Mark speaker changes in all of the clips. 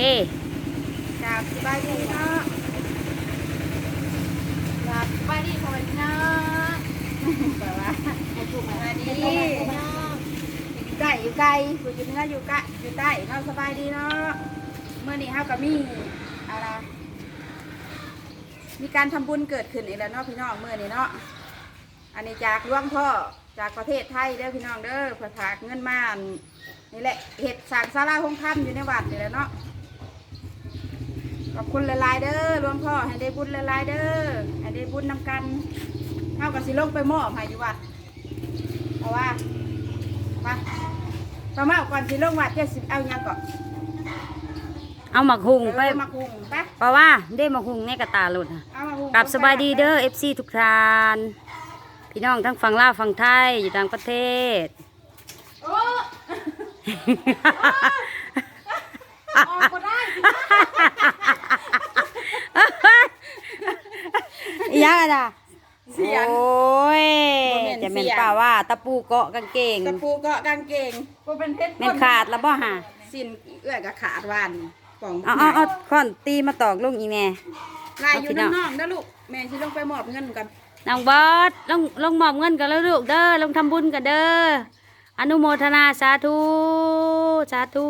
Speaker 1: เอ้
Speaker 2: กราบสบายดีเนาะกราบสบายดีพ่อแม่พี่น้องแบบว่าให้ถูกมาดีอยู่ใกล้อยู่ไกลอยู่อยู่เหนืออยู่ใกล้อยู่ใต้เนาะสบายดีเนาะเมื่อนี้เฮาก็มีอะไรมีการทำบุญเกิดขึ้นอีกแล้วเนาะพี่น้องเมื่อนี้เนาะอันนี้จากหลวงพ่อจากประเทศไทยเด้อพี่น้องเด้อเพื่อฝากเงินมาอันนี่แหละเห็ดสางศาลาห้องค่ำอยู่ในวัดนี่แหละเนาะ ขอบคุณหลายๆเด้อหลวงพ่อให้ได้บุญหลายๆเด้อให้ได้บุญนำกันเท่ากับสิลงไปมอบให้อยู่วัดเพราะว่ามาประมาก่อนสิลงวัดเจะสิเอาหยังก่อน
Speaker 1: เอาหมักหุงไป
Speaker 2: เออมาคุงไป
Speaker 1: เพราะว่าได้หมักหุงในกระตาหลุด
Speaker 2: เอามาคุง
Speaker 1: กลับสบายดีเด้อ FC ทุกท่าน พี่น้องทั้งฝั่งลาวฝั่งไทยอยู่ต่างประเทศ
Speaker 2: โอ้ออกก็ได้
Speaker 1: อีหยังอะจ้ะ
Speaker 2: เสียง
Speaker 1: โอ้ย
Speaker 2: บ่แม่น
Speaker 1: จะเป็น
Speaker 2: เสียง
Speaker 1: ป่าว่าตะปูเกาะกางเกง
Speaker 2: ตะปูเกาะกางเกงบ่เป็นเพชร
Speaker 1: แม่นขาดแล้วบ่ฮะ
Speaker 2: สินเอื้อยกับขาดวานป่อง
Speaker 1: เอาเอาเอาค้อนตีมาตอกลงอีแม่
Speaker 2: ลายอยู่
Speaker 1: เอาพี่น้อง
Speaker 2: น้องๆนะลูกแม่สิลงไปมอบเงินกัน
Speaker 1: นางบอสลงลงมอบเงินกันแล้วลูกเด้อลงทำบุญกันเด้ออนุโมทนาสาธุ สาธุ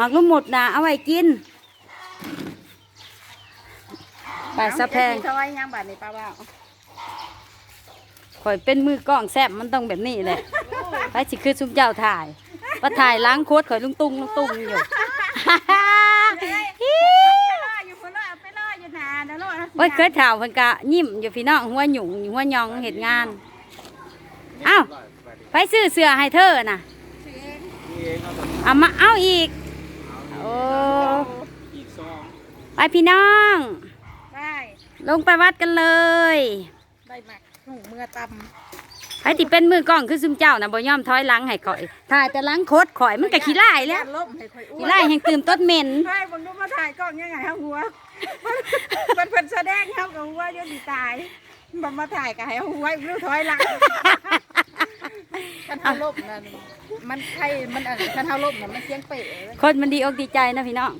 Speaker 1: มักลุ่มหมดนะเอาไว้กินไปสะแพง
Speaker 2: เท่าไหร่ยังบาทนี่ป้าว่า
Speaker 1: ข่อยเป็นมือกล้องแซบมันต้องแบบนี้แหละไปสิคือซุมเจ้าถ่ายว่าถ่ายล้างโคตรข่อยลุงตุงลุงตุงอยู่
Speaker 2: ไปรออยู่พุ่นรอไปรออยู่นานนะลูกนะ
Speaker 1: ว่าเคยถ่าวเพิ่นกะยิ้มอยู่พี่น้องหัวหยุ่งหัวหยองเห็ดงานอ้าวไปซื้อเสื้อให้เธอน่ะเอามาเอาอีก โอ้ไปพี่น้อง
Speaker 2: ได้
Speaker 1: ลงไปวัดกันเลย
Speaker 2: ได้หมักหูเมื่อต
Speaker 1: ใครที่เป็นมือกล้องคือซึมเจ้านะบ่ยอมถอยหลังให้ข่อยถ่ายแต่หลังโคตรข่อยมันก็ขี้ไล่ำแล้ว
Speaker 2: ล่มให้ค่อยอ้ว
Speaker 1: ขี้ไล่แห่งตื่นต้นเหม็น
Speaker 2: ใช่บางทีมาถ่ายกล้องยังไงครับหัวมันเพิ่นแสดงเขากับหัวเดี๋ยวสิตาย มันมาถ่ายกับให้หัวอีกรู้ถอยหลังคันเท้าล่มนั่นมันใครมันอะไรคันเท้าล่มน่ะมันเสียงเป๋เลย
Speaker 1: คนมันดีอกดีใจนะพี่น้อง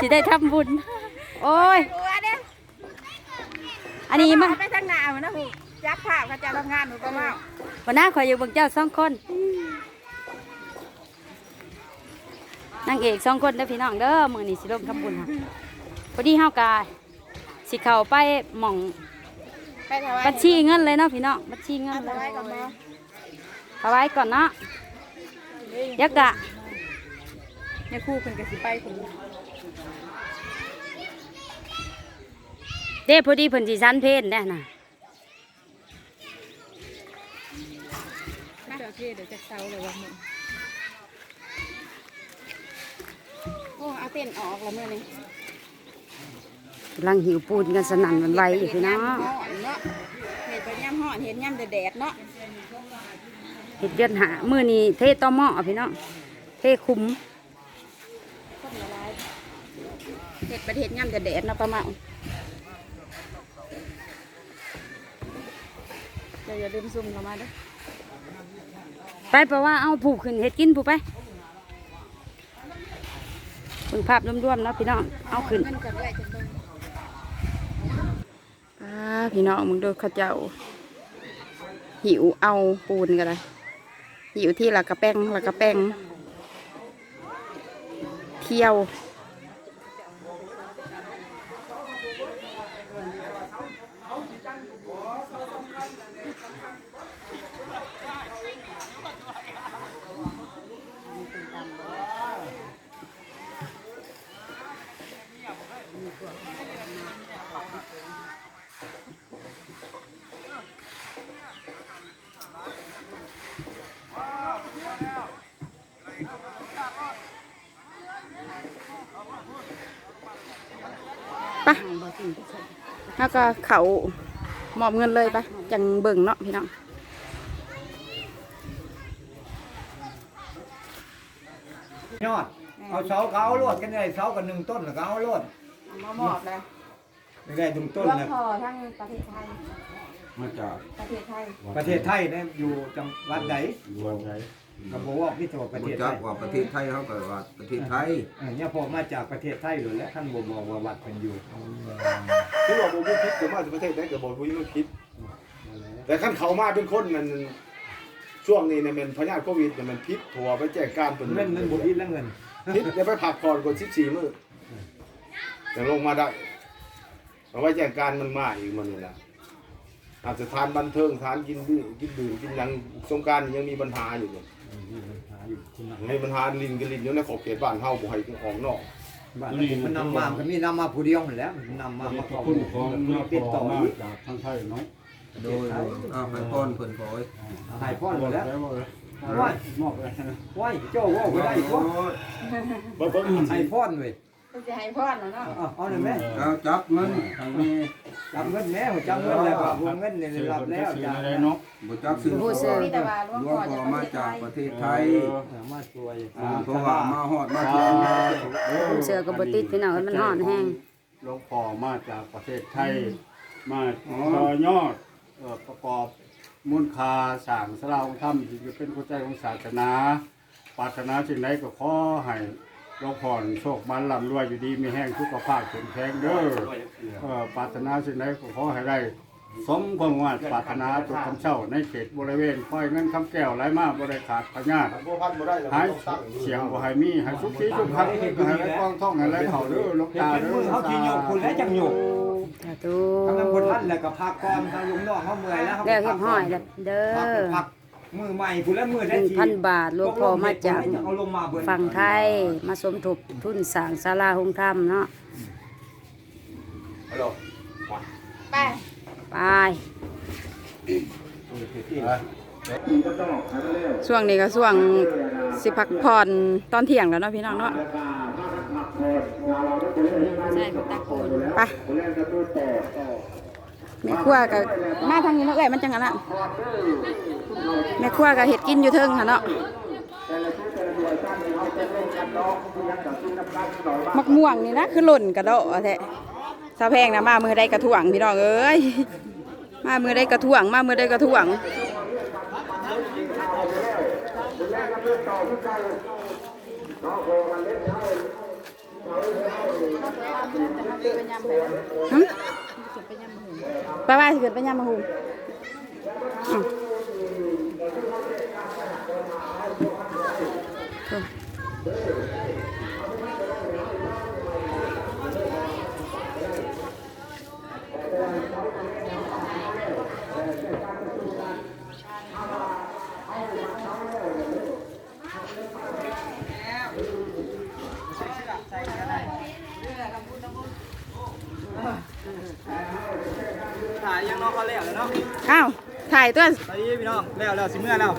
Speaker 1: สิได้ทำบุญ โอ้ย
Speaker 2: หัวเด้อ
Speaker 1: อันนี้มา
Speaker 2: เอไปทางหน้ามันนะหูจับภาพเขาจะทำงานหนูก็มา
Speaker 1: วันหน้าข่อยอยู่เบางเจ้าสองคนนางเอกสองคนเด้อพี่น้องเด้อมือนี้สิลงทำบุญค่ะพอดีเฮากายสิเข้าไปหม่อง
Speaker 2: ไปถวาย
Speaker 1: บัญชีเงินเลยเนาะพี่น้องบัญชีเงิน
Speaker 2: ถ
Speaker 1: เล
Speaker 2: วาย
Speaker 1: ย
Speaker 2: ก่อนมา
Speaker 1: เอาไว้ก่อนเนาะยักกะ
Speaker 2: ในคู่เพิ่นก็สิไปคน
Speaker 1: เด้พอดีเพิ่นสิสันเพนแน่น่ะ
Speaker 2: เจ้าเทเดี๋ยวจะเซาเลยว่ามึงโอ้เอาเต้นออกแล้วเมื่อนี้
Speaker 1: กำลังหิวปูนกันสนั่นหวันไหวอยู่พี่น้อง
Speaker 2: เนาะเห็ดไปย่ำห่อนเห็ดย่ำแดดๆเนาะ
Speaker 1: เห็ดเดือนหามือนี้เทต่อหม้อพี่น้องเทคุ้ม
Speaker 2: คนละลายเห็ดไปเห็ดย่ำแดดๆเนาะประมาณเดี๋ยวอย่าลืมซุ่มเรามาเด้อ
Speaker 1: ไปเพราะว่าเอาผูกขึ้นเห็ดกินผูกไปเบิ่งภาพรวมๆเนาะพี่น้องเอาขึ้น
Speaker 2: เงินกันด้วยจังเลย
Speaker 1: อ่า พี่น้องมึงดูเขาเจ้า หิวเอาปูนกันเลยหิวที่ละกระแป้งละกระแป้งเที่ยวไปะ แล้วก็เขามอบเงินเลยไปะจังเบิ่งเนาะพี่น้อง
Speaker 3: ยอดเอาเสาก็เอาโลดกันได้เสากันหนึ่งต้นแล้วก็เอาโลด
Speaker 2: เอามามอบเลย
Speaker 3: ไม่ได้ถึงต้น
Speaker 2: รวม
Speaker 3: แล้ว
Speaker 2: พอทั้งประเทศไทย
Speaker 4: มาจาก
Speaker 5: ประเทศไทย
Speaker 3: ประเทศไทยเนี่ยอยู่จังหวัดใด
Speaker 4: รวมไทย
Speaker 3: ก็บอกว่าพี่ตัวประเท
Speaker 4: บ่
Speaker 3: ศไท
Speaker 4: จัก
Speaker 3: ย
Speaker 4: ว่าประเทศไทยเขาก็ว่าประเทศไทย
Speaker 3: เออเนี่ยพอมาจากประเทศไทยเลยแล้วท่านบอกบอกว่าวัดเป็นอยู่
Speaker 6: คือว่าบ่มีพิษก็มาจากประเทศไหนก็บ่มีมันพิษแต่คันเขามาเป็นคนมันช่วงนี้เนี่ยมันพยาธิโควิดเนี่ยมันพิษถั่วไปแจกการตัว
Speaker 3: เงินเงินบุญแล้วเงิน
Speaker 6: พิษจะไปพักผ่อนก่อน14มื้อจะลงมาได้เพราะว่าแจกการมันมาอีกมันนี่แหละอาจจะทานบันเทิงทานกินดื่มกินดื่มกินหยังสงกรารยังมีปัญหาอยู่เนี่ย
Speaker 3: มีปัญหาอยู่คุณน่ะ
Speaker 6: มีปัญหาลินกันลินอยู่ในขอบเขตบ้านเฮาบ่ให้ออกนอก
Speaker 3: บ้านนี้มันนำมาก็มีนำมาผู้เดียวนั่นแหล้วนำมามาเข้า
Speaker 4: คุณของ
Speaker 3: มี
Speaker 4: มา
Speaker 3: ติดต่อ
Speaker 4: มา
Speaker 3: อีก
Speaker 4: จากทางไทยเนาะ
Speaker 3: โดย
Speaker 4: อ้าวให้พรเพิ่นขอให้
Speaker 3: หายพ่อหมดแล้ว
Speaker 4: ได้บ่เอ้ย
Speaker 3: ว้าย
Speaker 4: มอบเลย
Speaker 3: ว้ายเจ้าว่าบ่ได้ก็
Speaker 6: เบิ่งเบิ่ง
Speaker 3: หายพ่อเว้ย
Speaker 5: เพิ่นสิให้พรน่ะเนาะ
Speaker 3: เอาเอาหน่อยแม่
Speaker 4: เอาจับเงินทางนี้
Speaker 3: จำเงินแม่จำเงินแล้วก็วงเงินเนี่ยรับแล้วจ้ะ
Speaker 4: ได้เนาะบ่จักซื้อ
Speaker 2: ผู้ซื้อ
Speaker 5: มีแต่ว่าหลวง
Speaker 4: หลว
Speaker 5: พ่
Speaker 4: ง
Speaker 5: อ
Speaker 4: พ่อ
Speaker 5: จาก
Speaker 4: มา
Speaker 5: ประเทศ
Speaker 4: จาก
Speaker 5: ไทย
Speaker 4: ประเทศไทย
Speaker 3: เออมาช่วย
Speaker 4: อ่าเพราะว่ามาฮอดมาถึง
Speaker 2: เสือกับบติดพี่น้องมันห่อนแห้ง
Speaker 7: หลวงพ่อมาจากประเทศไทย มาต่อยอดเอ่อประกอบมูลค่าสร้างสลาองค์ธรรมที่จะเป็นหัวใจของศาสนาปรารถนาสิ่งใดก็ขอให้ หลวงพ่อโชคมันร่ำรวยอยู่ดีมีแห้งสุขภาพแข็งแรงเด้อเอ่อปรารถนาสิ่งใดก็ขอให้ได้ สมความว่าปรารถนาทุกคำเช่าในเขตบริเวณค่อยเงินคำแก้วไหลมาบริขาดพญาต
Speaker 6: บ่พันบ่ได้แล้ว
Speaker 7: หาย
Speaker 6: ต้องตั้ง
Speaker 7: เสียงบ่ให้มีให้สุขีสุขคันให้ไหลกองท่องให้ไหลเข่าเด้อหลวง
Speaker 3: เห็น
Speaker 7: ตา
Speaker 3: เป็น
Speaker 7: เด้
Speaker 3: มือเขาที่โยกคุณแล้วจังโยก
Speaker 2: สาธุ
Speaker 3: กำลังบนท่านแล้วก็พักก่อนทางลุงน้องเขาเมื่อยแล้วเขา
Speaker 2: แล้วเฮ็ดห้อยแล้วเด้
Speaker 3: พัก
Speaker 2: อ
Speaker 3: พัก มือใหม่คุณแล้วมือ
Speaker 2: ห
Speaker 3: ได้
Speaker 2: นึ่ง
Speaker 3: ที
Speaker 2: พันบาทหลวงพ่อมาจาก
Speaker 3: เอาลงมาเบิ่ง
Speaker 2: ฝั่งไทยมาสมทบทุนสร้างศาลาหงธรรมเนาะ
Speaker 6: ฮัลโหล
Speaker 5: ไป
Speaker 2: ไป ช่วงนี้ก็ช่วงสิพักผ่อนตอนเที่ยงแล้วเนาะพี่น้องเนาะใช่ตะโกนไปแม่ครัวก็มาทางนี้เนาะเอ้ยมันจังอันนั้น แม่ครัวก็เฮ็ดกินอยู่เทิงค่ะเนาะมักม่วงนี่นะคือหล่นกระโดดแท้สาแพงนะมามือใดกระถ่วงพี่น้องเอ้ยมามือใดกระถ่วง มามือใดกระถ่วงหึไปว่าเกิดไปยามมาหุม อ้าวถ่ายตัว
Speaker 3: ไปพี่น้องแล้วแล้วสิเมื่อแล้ว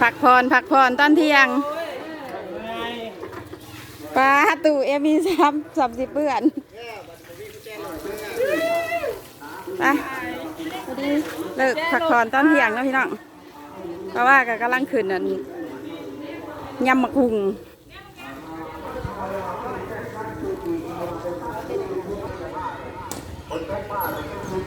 Speaker 2: ผักพรผักพรตอนเที่ยงปลาตู่เอมีซ้ำสับสิเปื่อนไปพอดีเลิกผักพรตอนเที่ยงแล้วพี่น้องเพราะว่าก็กำลังขึ้นนั่นยำมะคุง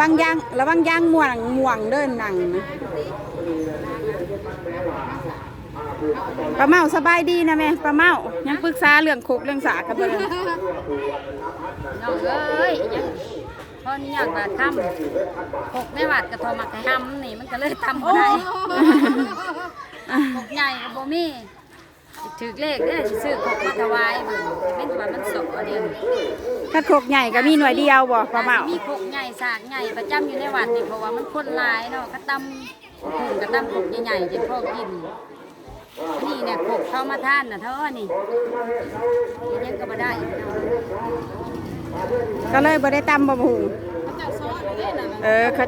Speaker 2: วังยางระวังยางม่วงม่วงเดินหนังนะป้าเมาสบายดีนะแม่ป้าเมายังปรึกษาเรื่องโคกเรื่องสากันเลยน้องเอ้ยพอนี่อยากมาทำโคกในวัดกระทอมักให้ทำนี่มันก็เลยทำบ่ได้โคกใหญ่กับบ่มีถือเลขเนี่ยซื้อโคกมาถวายเบิ่งเป็นว่ามันสกเดียว ถ้าโคกใหญ่ก็มีหน่วยเดียวบ่ป้าเมา
Speaker 1: มีโคกใหญ่สากใหญ่ประจำอยู่ในวัดนี่เพราะว่ามันคนหลายเนาะกระตำหุ่นกระตำโคกใหญ่ๆจะพ่อกินนี่เนี่ยโคกเข้ามาท่านน่ะเท่านี่ยังก็มาได้อีกเนาะ
Speaker 2: ก็เลยบ่ได้ตำบ่หู
Speaker 1: เจ้าซอย
Speaker 2: เออเขา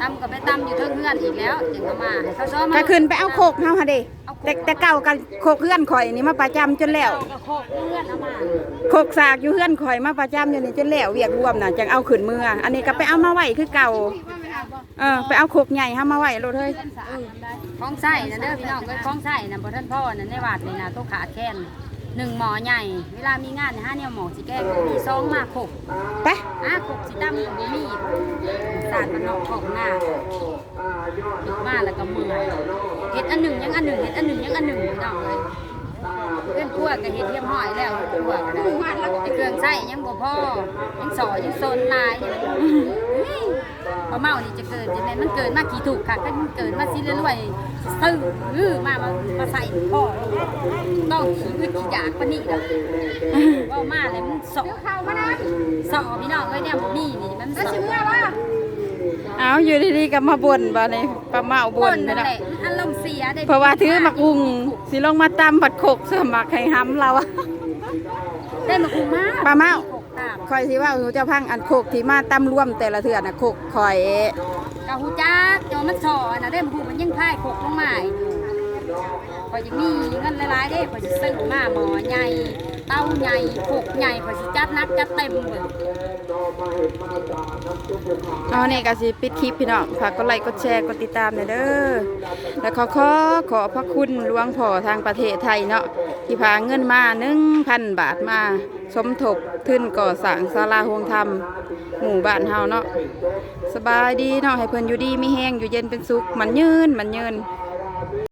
Speaker 1: ตำก็ไปตำอยู่เทิงเฮือนอีกแล้วจึงเอามาให้เขาซ้อมมา
Speaker 2: ก็ขึ้นไปเอาโคกเฮาหาเด้แต่แต่เก่ากันโคกเฮือนข่อยนี่มาประจำจนแล้ว
Speaker 1: เอาก็โคกเฮือนเอามา
Speaker 2: โคกสากอยู่เฮือนข่อยมาประจำอยู่นี่จนแล้วเวียกรวมน่ะจังเอาขึ้นมืออันนี้ก็ไปเอามาไว้คือเก่าเออไปเอาโคกใหญ่เฮามาไว้โลดเฮ้ย
Speaker 1: คล้องไส้นะเด้อพี่น้องก็คล้องไส้นะบ่ท่านพ่อนะในวัดนี่นะต้องขาดแค้น หนึ่งหมอใหญ่ เวลามีงานเนี่ยห้าเนี่ยหมอสิแก้ก็มีซองมาขบ
Speaker 2: ไป
Speaker 1: อะขบสิดำกับบ่มีสารมันนอกของหน้าดึกมาแล้วก็เมื่อยเห็ดอันหนึ่งยังอันหนึ่งเห็ดอันหนึ่งยังอันหนึ่งพี่น้องเลยเพื่อนคั่วกับเห็ดเทียมห้อยแล้วคั่วกันได้ไอ้เครื่องไส้ยังบ่พอยังสอยังโซนลายอยู่ พอเมานี่จะเกิดจะแม่นมันเกิดมากี่ถูกค่ะก็มันเกิดมาสิเรื่อยๆซื่อมามามาใส่พ่อต้องขี้อึดขี้อยากปานนี้ล่ะว่ามาเลยมันสอเข้ามานะสอพี่น้องเอ้ยเนี่ยบ่มีนี่มันสอ
Speaker 2: เอาอยู่ดีๆก็มาบ่นบ่นี่ป้าเมาบ่
Speaker 1: บ่
Speaker 2: น
Speaker 1: น
Speaker 2: นี่
Speaker 1: นั่น
Speaker 2: นะ
Speaker 1: แหละอารมณ์เสียได้
Speaker 2: เพราะว่าถือมักอุ้งสิลงมาตำบัดโคกเสื้อมักให้ห้ำเราอะ
Speaker 1: ได้มาคุมมา
Speaker 2: ป้าเมา
Speaker 1: ตาม
Speaker 2: คอยสิว่าหนูจะพังอันโคกที่มาตำร่วมแต่ละเถื่อน่ะโคกคอย
Speaker 1: กะฮูจักจอมันสอนะได้มาคุมมันยังพายขกลงมาอีกพอยจะมีเงินหลายๆเด้พอยจะซื้อมาหมอใหญ่ เต้าใหญ่ขกใหญ่พอสิจัดนักจัดเต็มเบิด
Speaker 2: เอาเนี่ยก็สิปิดคลิปพี่น้องฝากกดไลค์กดแชร์กดติดตามหน่อยเด้อแล้วขอขอขอพระคุณหลวงพ่อทางประเทศไทยเนาะที่พาเงินมา1,000บาทมา สมทบทุนก่อสร้างศาลาโฮมธรรม หมู่บ้านเฮาเนาะสบายดีเนาะให้เพิ่นอยู่ดีมีแห้งอยู่เย็นเป็นสุขมันยืนมันยืน